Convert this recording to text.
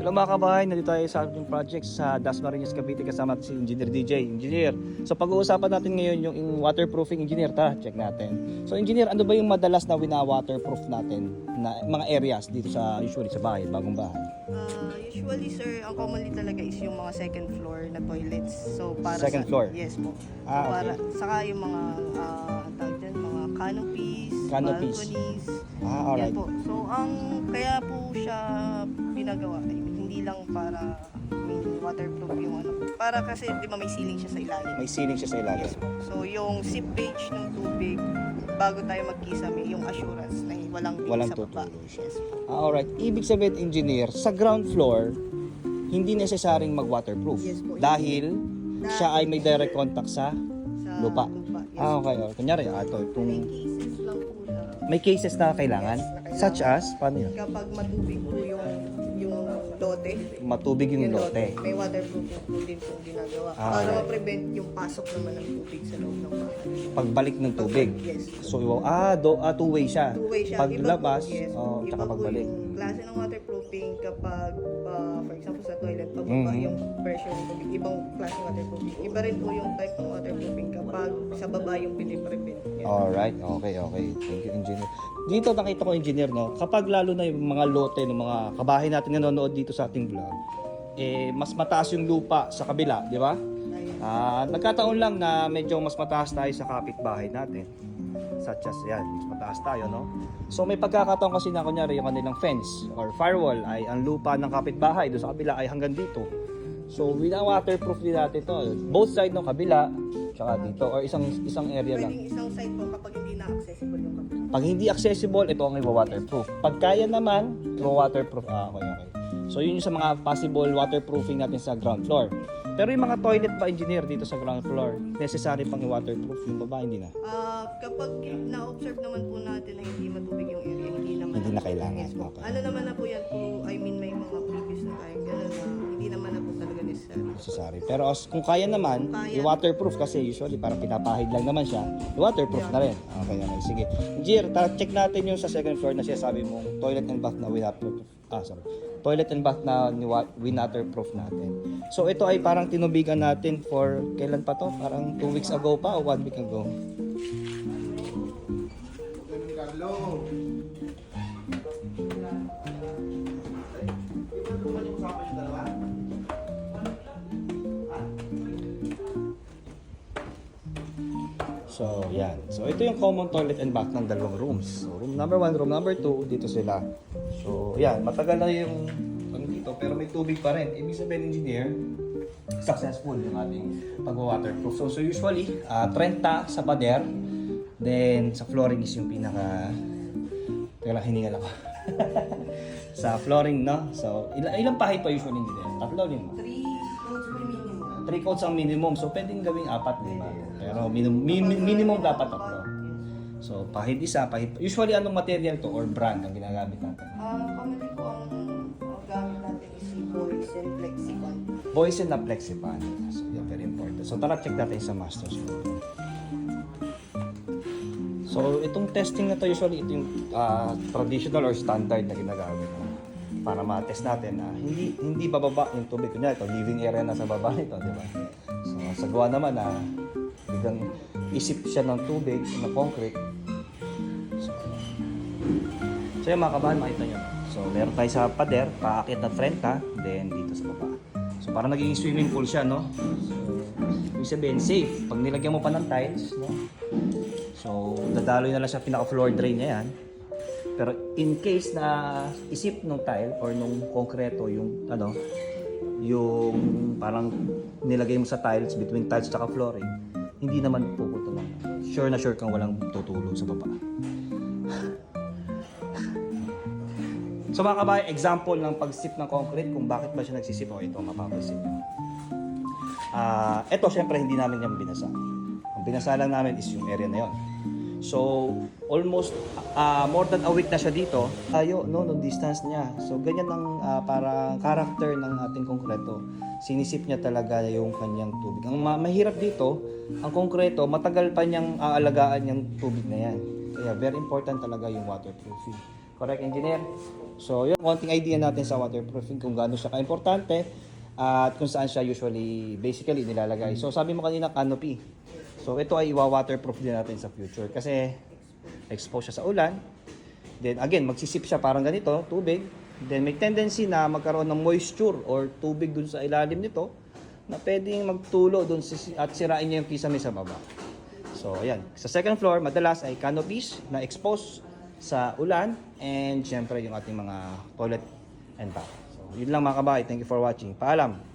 Hello mga kabahay, nandito tayo sa ating project sa Dasmariñas Cavite kasama si Engineer DJ. Engineer, so pag-uusapan natin ngayon yung in- waterproofing engineer, tara check natin. So engineer, ano ba yung madalas na wina-waterproof natin na mga areas dito sa usually sa bahay, bagong bahay? Uh, usually sir, ang commonly talaga is yung mga second floor na toilets. So para Second sa, floor? Yes po. Ah, okay. para saka yung mga uh, canopies, Canopies. balconies. Ah, alright. Yan po. So ang kaya po siya pinagawa ay hindi lang para may waterproof yung ano. Para kasi di ba may ceiling siya sa ilalim. May ceiling siya sa ilalim. Yes po. So yung seepage ng tubig bago tayo magkisame, yung assurance na walang leak Walang sa baba. siya. Yes po. Ah, alright. Ibig sabihin, engineer, sa ground floor, hindi necessaryong mag-waterproof. Yes po. Dahil Dahil- siya ay may direct contact sa Sa lupa. Ah, okay. Oh. Kunyari, ah, ito, May kung cases lang po na may cases na kailangan, Yes, na kailangan. such as, paano yun? kapag matubig po yung yung lote. Matubig yung lote. May waterproofing po din po ginagawa. Ah, para ma-prevent yung pasok naman ng tubig sa loob ng bahay. Pagbalik ng tubig. Yes. So, ah, do, ah two-way siya. Two-way siya. Paglabas, Iba po, yes. oh, Iba tsaka pagbalik. yung klase ng waterproofing kapag, uh, for example, sa toilet, pababa Mhm. yung pressure ng tubig. Ibang klase ng waterproofing. Iba rin po yung type ng waterproofing kapag sa baba yung piniprevent. Yan. Alright, okay, okay. Thank you, engineer. Dito nakita ko, engineer, no? Kapag lalo na yung mga lote ng mga kabahay natin na nanonood dito sa ating vlog, eh, mas mataas yung lupa sa kabila, di ba? Ah, nagkataon lang na medyo mas mataas tayo sa kapitbahay natin. Such as yan, mataas tayo, no? So may pagkakataon kasi na kunyari yung kanilang fence or firewall ay ang lupa ng kapitbahay doon sa kabila ay hanggang dito. So wina-waterproof din natin to. Both side ng kabila, tsaka dito, or isang isang area lang. Pwedeng isang side po kapag hindi na accessible yung kapit. Pag hindi accessible, ito ang i-waterproof. Pag kaya naman, i-waterproof. Ah, okay. So yun yung sa mga possible waterproofing natin sa ground floor. Pero yung mga toilet pa engineer dito sa ground floor, necessary pang i-waterproof yung baba, hindi na. Ah, kapag na-observe naman po natin na hindi matubig yung area, hindi naman Hindi na kailangan. Okay. Ano naman na po yan po, I mean may mga previous na tayo gano'n necessary. Pero as, kung kaya naman, Kung kaya. i-waterproof kasi usually parang pinapahid lang naman siya, i-waterproof na rin. Okay, okay. Sige. Engineer, tara, check natin yung sa second floor na siya sabi mo, toilet and bath na waterproof. Ah, sorry. Toilet and bath na ni waterproof natin. So ito ay parang tinubigan natin for kailan pa to? Parang 2 weeks ago pa o 1 week ago? So, yan. So, ito yung common toilet and bath ng dalawang rooms. So, room number 1, room number 2, dito sila. So, yan. Matagal na yung ano dito, pero may tubig pa rin. Ibig sabihin, engineer, successful yung ating pag-waterproof. So, so usually, ah, 30 sa pader, then sa flooring is yung pinaka... Teka lang, hiningal ako. sa flooring, no? So, ilan, ilang pahit pa usually, engineer? Tatlo? Three coats per minimum. 3 coats ang minimum. So, pwedeng gawing apat, lima. Pero minimum, minimum dapat tatlo. So, pahid isa, pahid... Usually, anong material to or brand ang ginagamit natin? Ah, commonly po ang ang gamit natin is si Boys and Flexicon. Boys and na Flexipan. So, yeah, very important. So, tara check natin sa masters mo. So, itong testing na to usually, ito yung ah, traditional or standard na ginagamit para ma-test natin na hindi hindi bababa yung tubig. Kunya, ito, living area na sa baba nito, di ba? So, sa gawa naman na biglang isip siya ng tubig na concrete. So, so yung mga kabahan, makita nyo. So, meron tayo sa pader, paakit na 30, then dito sa baba. So, parang naging swimming pool siya, no? So, ibig sabihin, safe. Pag nilagyan mo pa ng tiles, no? So, dadaloy na lang siya pinaka-floor drain niya yan. Pero in case na isip nung tile or nung konkreto yung ano, yung parang nilagay mo sa tiles between tiles at flooring, hindi naman puputulong. Sure na sure kang walang tutulong sa baba. So mga kabayan, example ng pagsip ng concrete kung bakit ba siya nagsisip o ito mapapansin nyo. Ah, ito syempre hindi namin yung binasa. Ang binasa lang namin is yung area na yon. So, almost ah, more than a week na siya dito. Tayo, no, no distance niya. So, ganyan ang ah, parang character ng ating konkreto. Sinisip niya talaga yung kanyang tubig. Ang ma- mahirap dito, ang konkreto, matagal pa niyang aalagaan yung tubig na yan. Kaya very important talaga yung waterproofing. Correct, engineer? So, yun, konting idea natin sa waterproofing kung gaano siya ka-importante at kung saan siya usually, basically, nilalagay. So, sabi mo kanina, canopy. So, ito ay iwa-waterproof din natin sa future kasi expose siya sa ulan. Then, again, magsisip siya parang ganito, tubig. Then, may tendency na magkaroon ng moisture or tubig dun sa ilalim nito na pwedeng magtulo dun at sirain niya yung kisame sa baba. So, ayan. Sa second floor, madalas ay canopies na expose sa ulan and syempre yung ating mga toilet and bath. So, yun lang mga kabahay. Thank you for watching. Paalam!